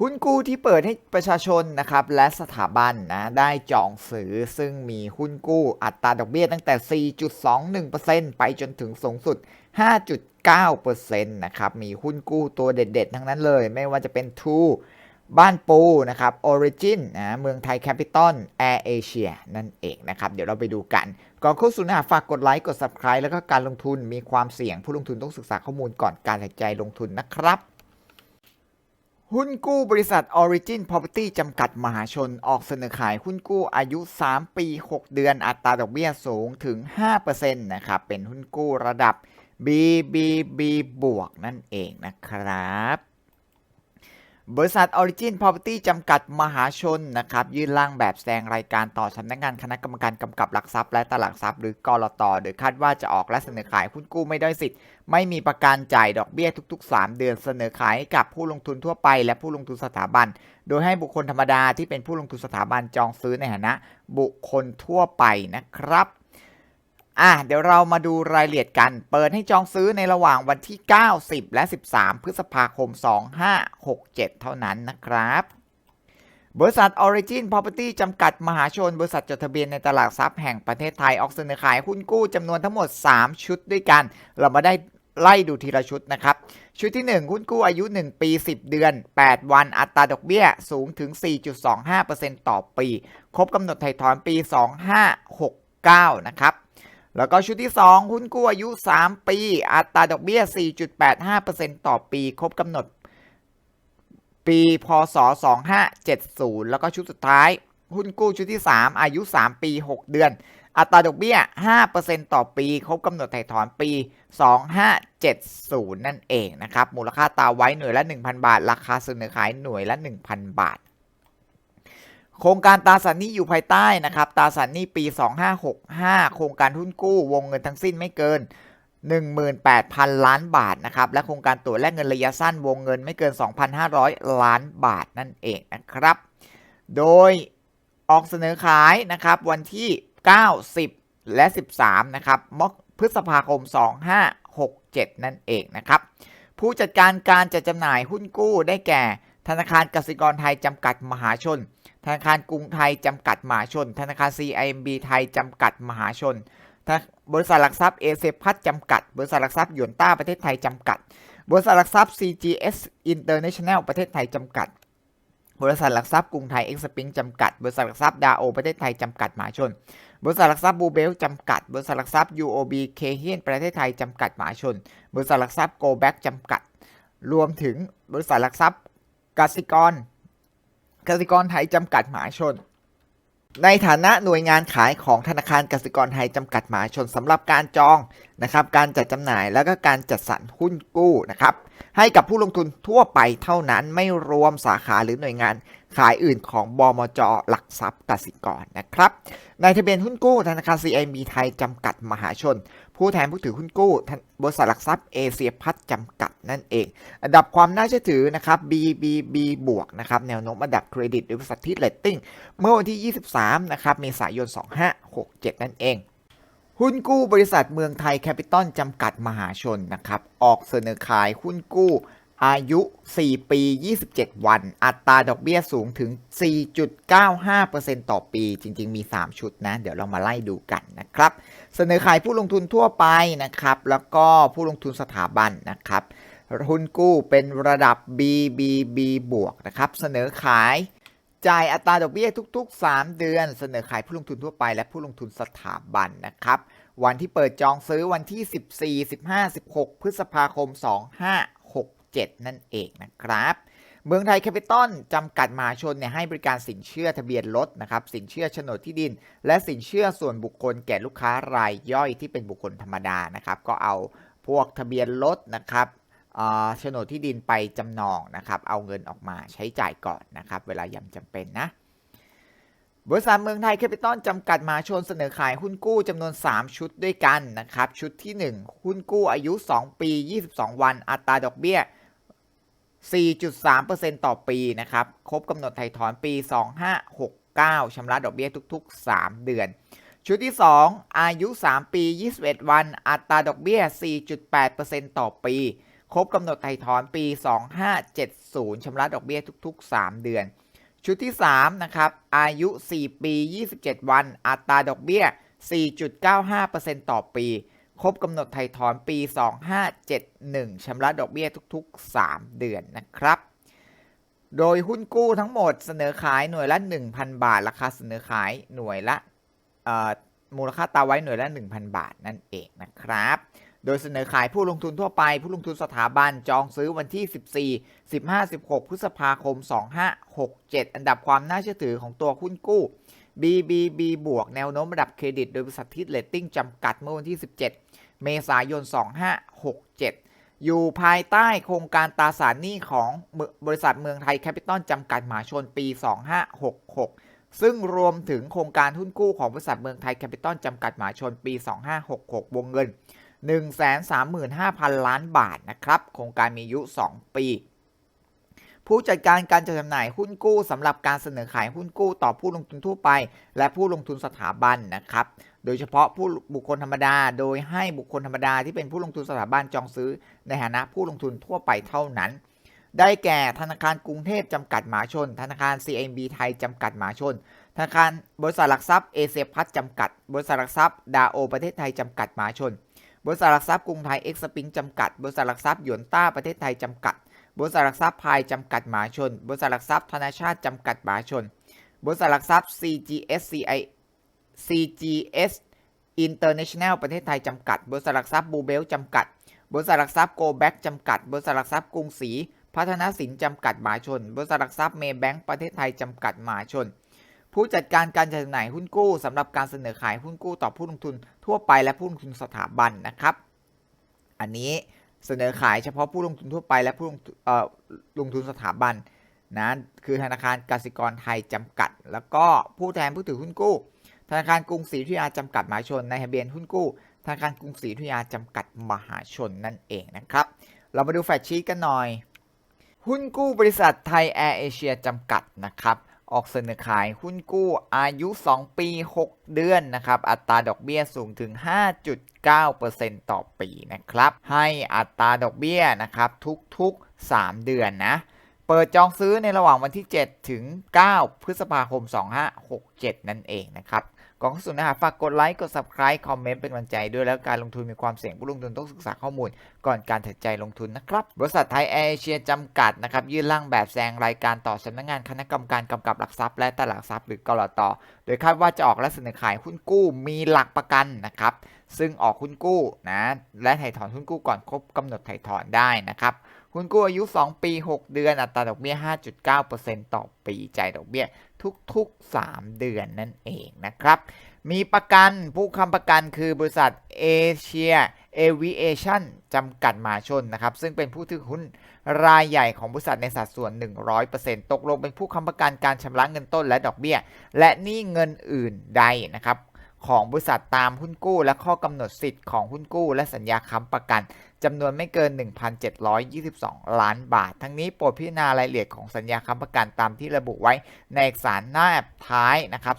หุ้นกู้ที่เปิดให้ประชาชนนะครับและสถาบันนะได้จองซื้อซึ่งมีหุ้นกู้อัตราดอกเบี้ยตั้งแต่ 4.21%ไปจนถึงสูงสุด 5.9%นะครับมีหุ้นกู้ตัวเด็ดๆ ทั้งนั้นเลย ไม่ว่าจะเป็น True บ้านปูนะครับ Origin นะเมืองไทยแคปิตอล Air Asia นั่นเองนะครับ เดี๋ยวเราไปดูกัน ก่อนเข้าสู่เนื้อหาฝากกดไลค์ กด Subscribe แล้วก็การลงทุนมีความเสี่ยงผู้ลงทุนต้องศึกษาข้อมูลก่อนการตัดใจลงทุนนะครับ หุ้นกู้บริษัท Origin Property จำกัดมหาชน ออกเสนอขายหุ้นกู้อายุ 3 ปี 6 เดือนอัตราดอกเบี้ยสูงถึง 5%นะครับ เป็นหุ้นกู้ระดับ BBB บวกนั่นเองนะครับ บริษัท Origin Property จำกัดมหาชนนะครับยื่นร่างแบบแสดงรายการต่อสำนักงานคณะกรรมการกำกับหลักทรัพย์และตลาดทรัพย์หรือกรตโดยคาดว่าจะออกและเสนอขายหุ้นกู้ไม่ได้สิทธิ์ ไม่มีประกันจ่ายดอกเบี้ยทุก ๆ 3 เดือนเสนอขายให้กับผู้ลงทุนทั่วไปและผู้ลงทุนสถาบัน โดยให้บุคคลธรรมดาที่เป็นผู้ลงทุนสถาบันจองซื้อในฐานะ บุคคลทั่วไปนะครับ อะเดี๋ยวเรามาดูรายละเอียดกัน เปิดให้จองซื้อในระหว่างวันที่9 10และ 13 พฤษภาคม 2567 เท่านั้นนะครับ บริษัท Origin Property จำกัดมหาชน บริษัทจดทะเบียนในตลาดทรัพย์แห่งประเทศไทย ออกเสนอขายหุ้นกู้จำนวนทั้งหมด 3 ชุดด้วยกัน เรามาได้ไล่ดูทีละชุดนะครับ ชุดที่ 1 หุ้นกู้อายุ 1 ปี 10 เดือน 8 วันอัตราดอกเบี้ยสูงถึง 4.25%ต่อปี ครบกำหนดไถ่ถอนปี 2569 นะครับ แล้วก็ชุดที่ 2 หุ้นกู้อายุ 3 ปี อัตราดอกเบี้ย 4.85%ต่อปี ครบกำหนด ปีพศ 2570 แล้วก็ชุดสุดท้าย หุ้นกู้ชุดที่ 3 อายุ 3 ปี 6 เดือน อัตราดอกเบี้ย 5%ต่อปี ครบกำหนดไถ่ถอนปี 2570 นั่นเองนะครับ มูลค่าตาไว้หน่วยละ 1,000 บาท ราคาเสนอขายหน่วยละ 1,000 บาท โครงการตราสารหนี้อยู่ภายใต้นะครับตราสารหนี้ปี 2565 โครงการหุ้นกู้วงเงินทั้งสิ้นไม่เกิน 18,000 ล้านบาทนะครับและโครงการตั๋วแลกเงินระยะสั้นวงเงินไม่เกิน 2,500 ล้านบาทนั่นเองนะครับ โดยออกเสนอขายนะครับวันที่ 9 10 และ 13 นะครับมกพฤษภาคม 2567 นั่นเองนะครับผู้จัดการการจัดจำหน่ายหุ้นกู้ได้แก่ธนาคารกสิกรไทยจำกัดมหาชน ธนาคารกรุงไทยจำกัดมหาชน ธนาคาร CIMB ไทยจำกัดมหาชน บริษัทหลักทรัพย์เอเซพัทจำกัด บริษัทหลักทรัพย์หยวนต้าประเทศไทยจำกัด บริษัทหลักทรัพย์ CGS International ประเทศไทยจำกัด บริษัทหลักทรัพย์กรุงไทยเอ็กซ์ปิงจำกัด บริษัทหลักทรัพย์ดาโอประเทศไทยจำกัดมหาชน บริษัทหลักทรัพย์บูเบลจำกัด บริษัทหลักทรัพย์ UOB เคเฮียนประเทศไทยจำกัดมหาชน บริษัทหลักทรัพย์โกแบ็กจำกัด รวมถึงบริษัทหลักทรัพย์กสิกร กสิกรไทยจำกัดมหาชน ในฐานะหน่วยงานขายของธนาคารกสิกรไทยจำกัดมหาชนสำหรับการจองนะครับการจัดจำหน่ายแล้วก็การจัดสรรหุ้นกู้นะครับให้กับผู้ลงทุนทั่วไปเท่านั้นไม่รวมสาขาหรือหน่วยงานขายอื่นของบมจ หลักทรัพย์กสิกรนะครับ ในทะเบียนหุ้นกู้ธนาคาร CIB ไทยจำกัดมหาชน ผู้แทนผู้ถือหุ้นกู้บริษัทหลักทรัพย์เอเชียพัฒน์จำกัดนั่นเอง อันดับความน่าเชื่อถือนะครับ BBB บวกนะครับแนวโน้มอันดับเครดิตหรือบริษัทที่เลตติ้งเมื่อวันที่ 23 นะครับเมษายน 2567 นั่นเอง หุ้นกู้บริษัทเมืองไทยแคปิตอลจำกัดมหาชนนะครับออกเสนอขายหุ้นกู้ อายุ 4 ปี 27 วัน อัตราดอกเบี้ยสูงถึง 4.95%ต่อปี จริง ๆ มี 3 ชุดนะ เดี๋ยวเรามาไล่ดูกันนะครับ เสนอขายผู้ลงทุนทั่วไปนะครับ แล้วก็ผู้ลงทุนสถาบันนะครับหุ้นกู้เป็นระดับ BBB บวกนะครับ เสนอขายจ่ายอัตราดอกเบี้ยทุก ๆ 3 เดือน เสนอขายผู้ลงทุนทั่วไป และผู้ลงทุนสถาบันนะครับ วันที่เปิดจองซื้อวันที่ 14 15 16 พฤษภาคม 25 7 นั่นเองนะครับเมืองไทยแคปิตอลจำกัดมหาชนเนี่ยให้บริการสินเชื่อทะเบียนรถนะครับสินเชื่อโฉนดที่ดิน และสินเชื่อส่วนบุคคลแก่ลูกค้ารายย่อยที่เป็นบุคคลธรรมดานะครับก็เอาพวกทะเบียนรถนะครับโฉนดที่ดินไปจำนองนะครับเอาเงินออกมาใช้จ่ายก่อนนะครับเวลายำจำเป็นนะบริษัทเมืองไทยแคปิตอลจำกัดมหาชนเสนอขายหุ้นกู้จำนวน 3 ชุดด้วยกันนะครับชุดที่ 1 หุ้นกู้อายุ 2 ปี 22 วันอัตราดอกเบี้ย 4.3%ต่อปีนะครับ ครบกำหนดไถ่ถอนปี 2569ชำระดอกเบี้ยทุก ๆ 3 เดือน ชุดที่ 2 อายุ 3 ปี 21 วัน อัตราดอกเบี้ย 4.8%ต่อปี ครบกำหนดไถ่ถอนปี 2570ชำระดอกเบี้ยทุก ๆ 3 เดือน ชุดที่ 3 นะครับ อายุ 4 ปี 27 วัน อัตราดอกเบี้ย 4.95%ต่อปี ครบกำหนดไถ่ถอนปี 2571ชำระดอกเบี้ยทุก ๆ 3 เดือนนะครับ โดยหุ้นกู้ทั้งหมดเสนอขายหน่วยละ 1,000 บาท ราคาเสนอขายหน่วยละมูลค่าตาไว้หน่วยละ 1,000 บาทนั่นเองนะครับ โดยเสนอขายผู้ลงทุนทั่วไป ผู้ลงทุนสถาบันจองซื้อวันที่ 14 15 16 พฤษภาคม 2567 อันดับความน่าเชื่อถือของตัวหุ้นกู้ BBB บวกแนวโน้มระดับเครดิตโดยบริษัททิศเลตติ้งจำกัดเมื่อวันที่ 17 เมษายน 2567 อยู่ภายใต้โครงการตราสารหนี้ของบริษัทเมืองไทยแคปิตอลจำกัดมหาชนปี 2566 ซึ่งรวมถึงโครงการหุ้นกู้ของบริษัทเมืองไทยแคปิตอลจำกัดมหาชนปี 2566 วงเงิน 135,000 ล้านบาทนะครับ โครงการมีอายุ 2 ปี ผู้จัดการการจัดจำหน่ายหุ้นกู้สำหรับการเสนอขายหุ้นกู้ต่อผู้ลงทุนทั่วไป และผู้ลงทุนสถาบันนะครับ โดยเฉพาะผู้บุคคลธรรมดา โดยให้บุคคลธรรมดาที่เป็นผู้ลงทุนสถาบันจองซื้อ ในฐานะผู้ลงทุนทั่วไปเท่านั้น ได้แก่ธนาคารกรุงเทพจำกัดมหาชน ธนาคาร CMB ไทยจำกัดมหาชน ธนาคารบริษัทหลักทรัพย์เอเชียพัฒจำกัด บริษัทหลักทรัพย์ดาโอประเทศไทยจำกัดมหาชน บริษัทหลักทรัพย์กรุงไทยเอ็กซ์ปิงจำกัด บริษัทหลักทรัพย์หยวนต้าประเทศไทยจำกัด บริษัทหลักทรัพย์พายจำกัดหมาชน บริษัทหลักทรัพย์ธนาชาติจำกัดหมาชน บริษัทหลักทรัพย์ CGS CI CGS International ประเทศไทยจำกัด บริษัทหลักทรัพย์บูเบลจำกัด บริษัทหลักทรัพย์โกแบ็กจำกัด บริษัทหลักทรัพย์กรุงศรีพัฒนสินจำกัดหมาชน บริษัทหลักทรัพย์เมย์แบงก์ประเทศไทยจำกัดหมาชน ผู้จัดการการจำหน่ายหุ้นกู้สำหรับการเสนอขายหุ้นกู้ต่อผู้ลงทุนทั่วไปและผู้ลงทุนสถาบันนะครับ อันนี้ เสนอขายเฉพาะผู้ลงทุนทั่วไปและผู้ลงทุนเอ่อลงทุนสถาบันนะคือธนาคารกสิกรไทยจำกัด แล้วก็ผู้แทนผู้ถือหุ้นกู้ ธนาคารกรุงศรีอยุธยาจำกัดมหาชนในทะเบียนหุ้นกู้ธนาคารกรุงศรีอยุธยาจำกัดมหาชนนั่นเองนะครับ เรามาดูแฟกชีตกันหน่อย หุ้นกู้บริษัทไทยแอร์เอเชียจำกัดนะครับ ออกเสนอขายหุ้นกู้อายุ 2 ปี 6 เดือนนะครับ อัตราดอกเบี้ยสูงถึง 5.9%ต่อปีนะครับ ให้อัตราดอกเบี้ยนะครับทุกๆ 3 เดือนนะ เปิดจองซื้อในระหว่างวันที่ 7 ถึง 9 พฤษภาคม 2567 นั่นเองนะครับ ก่อนเข้าสู่เนื้อหาฝากกดไลค์ กด subscribe คอมเมนต์เป็นกำลังใจด้วยแล้วการลงทุนมีความเสี่ยงผู้ลงทุนต้องศึกษาข้อมูล ก่อนการตัดใจลงทุนนะครับ บริษัทไทยแอร์เอเชียจำกัดนะครับยื่นร่างแบบแซงรายการต่อสำนักงงานคณะกรรมการกำกับหลักทรัพย์และตลาดหลักทรัพย์หรือกลตโดยคาดว่าจะออกและเสนอขายหุ้นกู้มีหลักประกันนะครับซึ่งออกหุ้นกู้นะและถ่ายถอนหุ้นกู้ก่อนครบกำหนดถ่ายถอนได้นะครับ หุ้นกู้อายุ 2 ปี 6 เดือน อัตราดอกเบี้ย 5.9%ต่อปี จ่ายดอกเบี้ยทุกๆ 3 เดือนนั่นเองนะครับ มีประกันผู้ค้ำประกันคือบริษัทเอเชียเอวิเอชั่นจำกัดมหาชนนะครับ ซึ่งเป็นผู้ถือหุ้นรายใหญ่ของบริษัทในสัดส่วน 100%ตกลงเป็นผู้ค้ำประกันการชำระเงินต้นและดอกเบี้ย และหนี้เงินอื่นใดนะครับ ของบริษัทตามหุ้นกู้ และข้อกำหนดสิทธิ์ของหุ้นกู้ และสัญญาค้ำประกันจำนวนไม่เกิน 1,722 ล้านบาท ทั้งนี้โปรดพิจารณารายละเอียดของสัญญาค้ำประกันตามที่ระบุไว้ในเอกสารหน้าท้ายนะครับ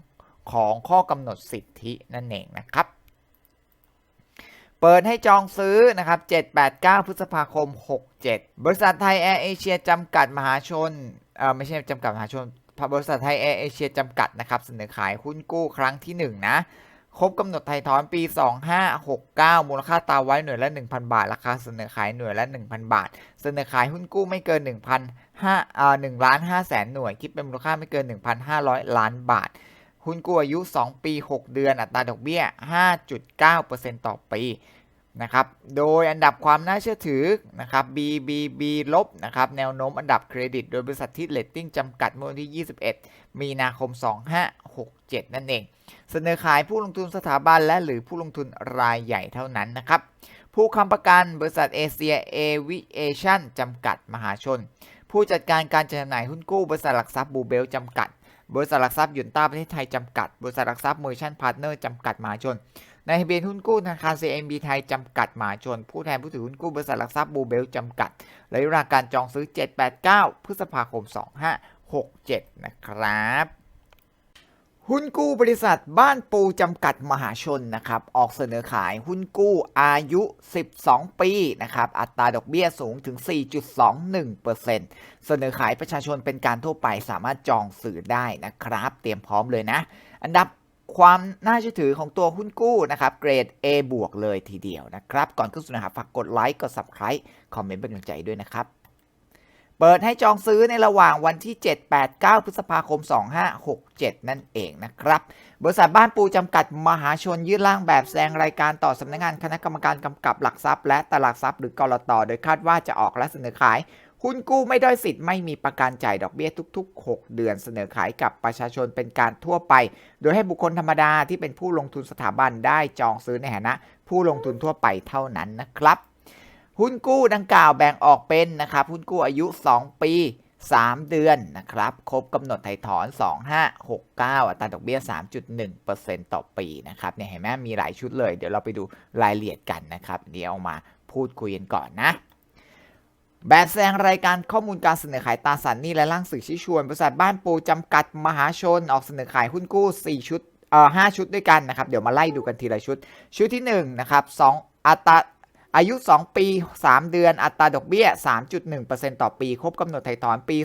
3 ของข้อกำหนดสิทธินั่นเองนะครับ เปิดให้จองซื้อนะครับ 7-8-9 พฤษภาคม 67 บริษัทไทยแอร์เอเชียจำกัดมหาชน เออไม่ใช่จำกัดมหาชน บริษัทไทยแอร์เอเชียจำกัดนะครับเสนอขายหุ้นกู้ครั้งที่ 1 นะครบกำหนดไถ่ถอนปี 2569 มูลค่าตาไว้หน่วยละ 1,000 บาท ราคาเสนอขายหน่วยละ 1,000 บาท เสนอขายหุ้นกู้ไม่เกิน 1,500อ่า1ล้าน5แสนหน่วย คิดเป็นมูลค่าไม่เกิน 1,500 ล้านบาท หุ้นกู้อายุ 2 ปี 6 เดือน อัตราดอกเบี้ย 5.9%ต่อปี นะครับ โดยอันดับความน่าเชื่อถือนะครับ BBB ลบนะครับ แนวโน้มอันดับเครดิต โดยบริษัทที่เลตติ้งจำกัดเมื่อวันที่ 21 มีนาคม 2567 นั่นเอง เสนอขายผู้ลงทุนสถาบันและหรือผู้ลงทุนรายใหญ่เท่านั้นนะครับ ผู้ค้ำประกันบริษัทเอเชียเอวิเอชั่นจำกัดมหาชน ผู้จัดการการจำหน่ายหุ้นกู้บริษัทหลักทรัพย์บูเบลจำกัด บริษัทหลักทรัพย์ยุนต้าประเทศไทยจำกัด บริษัทหลักทรัพย์เมอร์ชันพาร์ทเนอร์จำกัดมหาชน ในทะเบียนหุ้นกู้ธนาคาร CMB ไทย จำกัดมหาชน ผู้แทนผู้ถือหุ้นกู้บริษัทหลักทรัพย์บูเบลจำกัดระยะเวลาการจองซื้อ 7-8-9 พฤษภาคม 2567 นะครับ หุ้นกู้บริษัทบ้านปูจำกัดมหาชนนะครับ ออกเสนอขายหุ้นกู้อายุ 12 ปีนะครับ อัตราดอกเบี้ยสูงถึง 4.21%เสนอขายประชาชนเป็นการทั่วไปสามารถจองสื่อได้นะครับ เตรียมพร้อมเลยนะ อันดับ ความน่าเชื่อถือของตัวหุ้นกู้นะครับ เกรด A บวกเลยทีเดียวนะครับ ก่อนขึ้นสู่นะครับฝากกดไลค์กด Subscribe คอมเมนต์เป็นกำลังใจด้วยนะครับ เปิดให้จองซื้อในระหว่างวันที่ 7 8 9 พฤษภาคม 2567 นั่นเองนะครับ บริษัทบ้านปูจำกัดมหาชนยื่นร่างแบบแสดงรายการต่อสำนักงานคณะกรรมการกำกับหลักทรัพย์ และตลาดทรัพย์หรือกรตโดยคาดว่าจะออกและเสนอขาย หุ้นกู้ไม่ด้อยสิทธิ์ไม่มีประกันจ่ายดอกเบี้ยทุก ๆ 6 เดือนเสนอขายกับประชาชนเป็นการทั่วไป โดยให้บุคคลธรรมดาที่เป็นผู้ลงทุนสถาบันได้จองซื้อในฐานะ ผู้ลงทุนทั่วไปเท่านั้นนะครับ หุ้นกู้ดังกล่าวแบ่งออกเป็นนะครับหุ้นกู้อายุ 2 ปี 3 เดือนนะครับครบกำหนดไถ่ถอน 2569 อัตราดอกเบี้ย 3.1%ต่อปีนะครับเนี่ยเห็นไหมมีหลายชุดเลย เดี๋ยวเราไปดูรายละเอียดกันนะครับเดี๋ยวเอามาพูดคุยกันก่อนนะ แบบแสดงรายการข้อมูลการเสนอขายตราสารหนี้และร่างสื่อชี้ชวน บริษัทบ้านปูจำกัดมหาชน ออกเสนอขายหุ้นกู้ 4 ชุดเอ่อ5ชุดด้วยกันนะครับ เดี๋ยวมาไล่ดูกันทีละชุด ชุดที่1นะครับ2อัตราอายุ 2 ปี 3 เดือน อัตราดอกเบี้ย 3.1%ต่อปี ครบกำหนดไถ่ถอนปี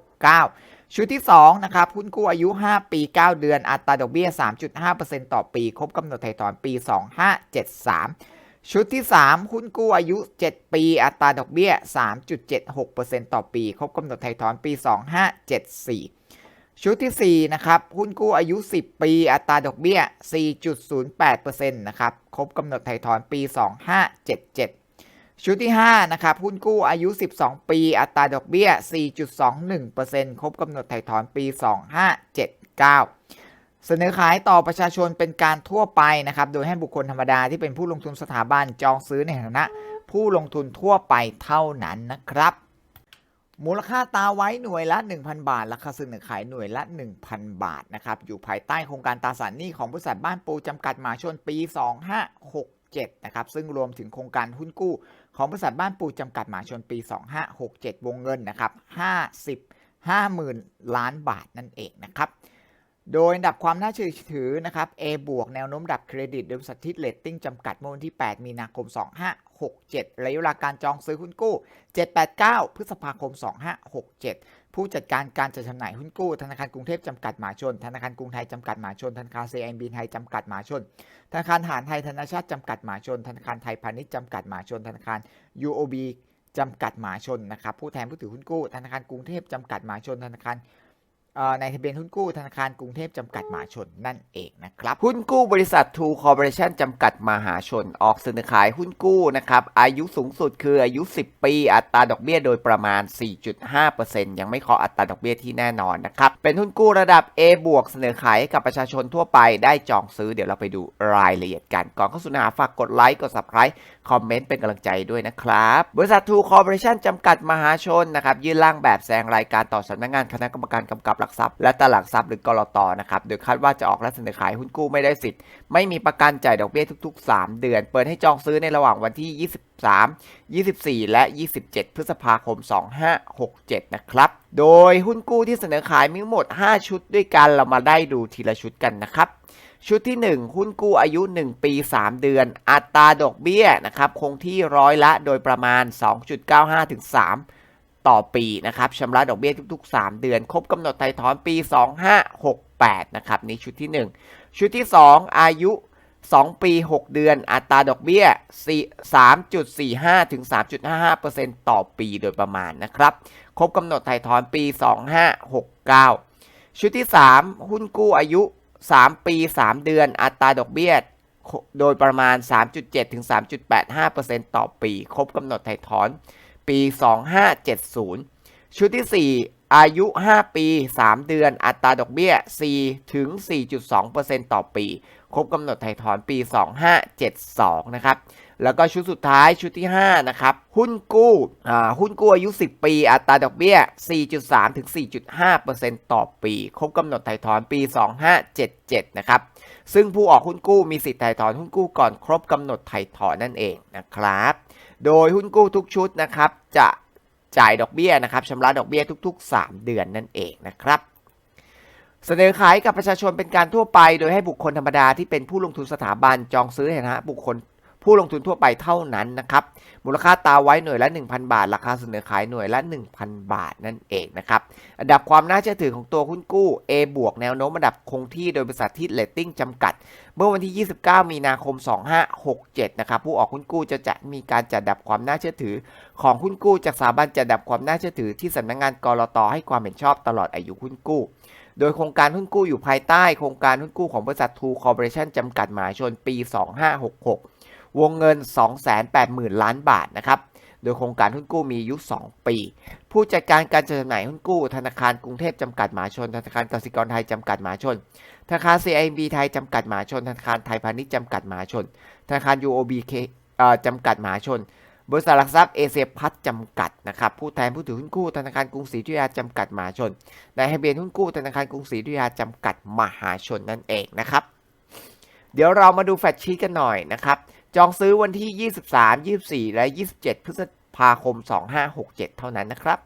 2569 ชุดที่ 2 นะครับ หุ้นกู้อายุ 5 ปี 9 เดือน อัตราดอกเบี้ย 3.5%ต่อปี ครบกำหนดไถ่ถอนปี 2573 ชุดที่ 3 หุ้นกู้อายุ 7 ปี อัตราดอกเบี้ย 3.76%ต่อปี ครบกำหนดไถ่ถอนปี 2574 ชุดที่ 4 นะครับ หุ้นกู้อายุ 10 ปี อัตราดอกเบี้ย 4.08%นะครับ ครบกำหนดไถ่ถอนปี 2577 ชุดที่ 5 นะครับ หุ้นกู้อายุ 12 ปี อัตราดอกเบี้ย 4.21%ครบกำหนดไถ่ถอนปี 2579 เสนอขายต่อประชาชนเป็นการทั่วไปนะครับ โดยให้บุคคลธรรมดาที่เป็นผู้ลงทุนสถาบันจองซื้อในฐานะ ผู้ลงทุนทั่วไปเท่านั้นนะครับ มูลค่าตาไว้หน่วยละ 1,000 บาท ราคาเสนอขายหน่วยละ 1,000 บาทนะครับ อยู่ภายใต้โครงการตราสารหนี้ของบริษัทบ้านปูจำกัดมหาชนปี 2567 นะครับ ซึ่งรวมถึงโครงการหุ้นกู้ของบริษัทบ้านปูจำกัดมหาชนปี 2567 วงเงินนะครับ 50 50,000 ล้านบาทนั่นเองนะครับ โดยดับความน่าเชื่อถือนะครับ A บวกแนวโน้มดับเครดิตโดยบริษัททิศเลตติ้งจำกัดเมื่อวันที่ 8 มีนาคม 2567 ระยะเวลาการจองซื้อหุ้นกู้ 789 พฤษภาคม 2567 ผู้จัดการการจัดจำหน่ายหุ้นกู้ ธนาคารกรุงเทพจำกัดมหาชน ธนาคารกรุงไทยจำกัดมหาชน ธนาคาร CIMB ไทยจำกัดมหาชน ธนาคารทหารไทยธนาชาติจำกัดมหาชน ธนาคารไทยพาณิชย์จำกัดมหาชน ธนาคาร UOB จำกัดมหาชนนะครับผู้แทนผู้ถือหุ้นกู้ ธนาคารกรุงเทพจำกัดมหาชน ธนาคาร ในทะเบียนหุ้นกู้ธนาคารกรุงเทพจำกัดมหาชนนั่นเองนะครับ หุ้นกู้บริษัททูคอร์ปอเรชั่นจำกัดมหาชน ออกเสนอขายหุ้นกู้นะครับอายุสูงสุดคืออายุ 10 ปี อัตราดอกเบี้ยโดยประมาณ 4.5%ยังไม่ขออัตราดอกเบี้ยที่แน่นอนนะครับ เป็นหุ้นกู้ระดับ A บวกเสนอขายกับประชาชนทั่วไปได้จองซื้อเดี๋ยวเราไปดูรายละเอียดกัน ก่อนเข้าสู่เนื้อหาฝากกดไลค์กด subscribe คอมเมนต์เป็นกำลังใจด้วยนะครับ บริษัททูคอร์ปอเรชั่นจำกัดมหาชนนะครับยื่นร่างแบบแสดงรายการต่อสำนักงานคณะกรรมการกำกับหลักทรัพย์และตลาดทรัพย์หรือกรอตนะครับโดยคาดว่าจะออกและเสนอขายหุ้นกู้ไม่ได้สิทธิ์ไม่มีประกันจ่ายดอกเบี้ยทุก ๆ 3 เดือน เปิดให้จองซื้อในระหว่างวันที่23 24 และ 27 พฤษภาคม 2567 นะครับ โดยหุ้นกู้ที่เสนอขายมีทั้งหมด 5 ชุดด้วยกัน เรามาได้ดูทีละชุดกันนะครับ ชุดที่ 1 หุ้นกู้อายุ 1 ปี 3 เดือน อัตราดอกเบี้ยนะครับคงที่ร้อยละโดยประมาณ 2.95ถึง3ต่อปีนะครับชำระดอกเบี้ยทุกๆ 3 เดือน ครบกำหนดไถ่ถอนปี 2568นะครับนี่ชุดที่ 1 ชุดที่ 2 อายุ 2 ปี 6 เดือน อัตราดอกเบี้ย 3.45ถึง3.55%ต่อปีโดยประมาณนะครับครบกำหนดไถ่ถอนปี 2569 ชุดที่ 3 หุ้นกู้อายุ 3 ปี 3 เดือนอัตราดอกเบี้ยโดยประมาณ 3.7 ถึง 3.85%ต่อปี ครบกำหนดไถ่ถอน ปี 2570 ชุดที่ 4 อายุ 5 ปี 3 เดือน อัตราดอกเบี้ย 4 ถึง 4.2%ต่อปี ครบกำหนดไถ่ถอนปี 2572 นะครับ แล้วก็ชุดสุดท้ายชุดที่ 5 นะครับ หุ้นกู้อ่าหุ้นกู้อายุ 10 ปี อัตราดอกเบี้ย 4.3 ถึง 4.5%ต่อปี ครบกำหนดไถ่ถอนปี 2577 นะครับ ซึ่งผู้ออกหุ้นกู้มีสิทธิ์ไถ่ถอนหุ้นกู้ก่อนครบกำหนดไถ่ถอนนั่นเองนะครับ โดยหุ้นกู้ทุกชุดนะครับ จะจ่ายดอกเบี้ยนะครับชำระดอกเบี้ยทุก ๆ 3 เดือนนั่นเองนะครับเสนอขายกับประชาชนเป็นการทั่วไป โดยให้บุคคลธรรมดาที่เป็นผู้ลงทุนสถาบันจองซื้อในฐานะบุคคล ผู้ลงทุนทั่วไปเท่านั้นนะครับมูลค่าตาไว้หน่วยละ 1,000 บาท ราคาเสนอขายหน่วยละ 1,000 บาทนั่นเองนะครับอันดับความน่าเชื่อถือของตัวหุ้นกู้ A บวกแนวโน้มอันดับคงที่โดยบริษัทที่เลตติ้งจำกัด เมื่อวันที่ 29 มีนาคม 2567 นะครับผู้ออกหุ้นกู้จะจะมีการจัดอันดับความน่าเชื่อถือ ของหุ้นกู้จากสถาบันจัดอันดับความน่าเชื่อถือที่สำนักงานกรตให้ความเห็นชอบตลอดอายุหุ้นกู้โดยโครงการหุ้นกู้อยู่ภายใต้โครงการหุ้นกู้ของบริษัททูคอร์ปอเรชั่นจำกัดมหาชนปี 2566 วงเงิน 280,000 ล้านบาทนะครับ โดยโครงการหุ้นกู้มีอายุ 2 ปี ผู้จัดการการจัดจำหน่ายหุ้นกู้ ธนาคารกรุงเทพจำกัดมหาชน ธนาคารกสิกรไทยจำกัดมหาชน ธนาคาร CIMB ไทยจำกัดมหาชน ธนาคารไทยพาณิชย์จำกัดมหาชน ธนาคาร UOB เคเอ่อจำกัดมหาชนบริษัทหลักทรัพย์เอเชียพัฒน์จำกัดนะครับผู้แทนผู้ถือหุ้นกู้ธนาคารกรุงศรีอยุธยาจำกัดมหาชนนายทะเบียนหุ้นกู้ธนาคารกรุงศรีอยุธยาจำกัดมหาชนนั่นเองนะครับ เดี๋ยวเรามาดูแฟตชีตกันหน่อยนะครับ จองซื้อวันที่ 23 24 และ 27 พฤษภาคม 2567 เท่านั้นนะครับ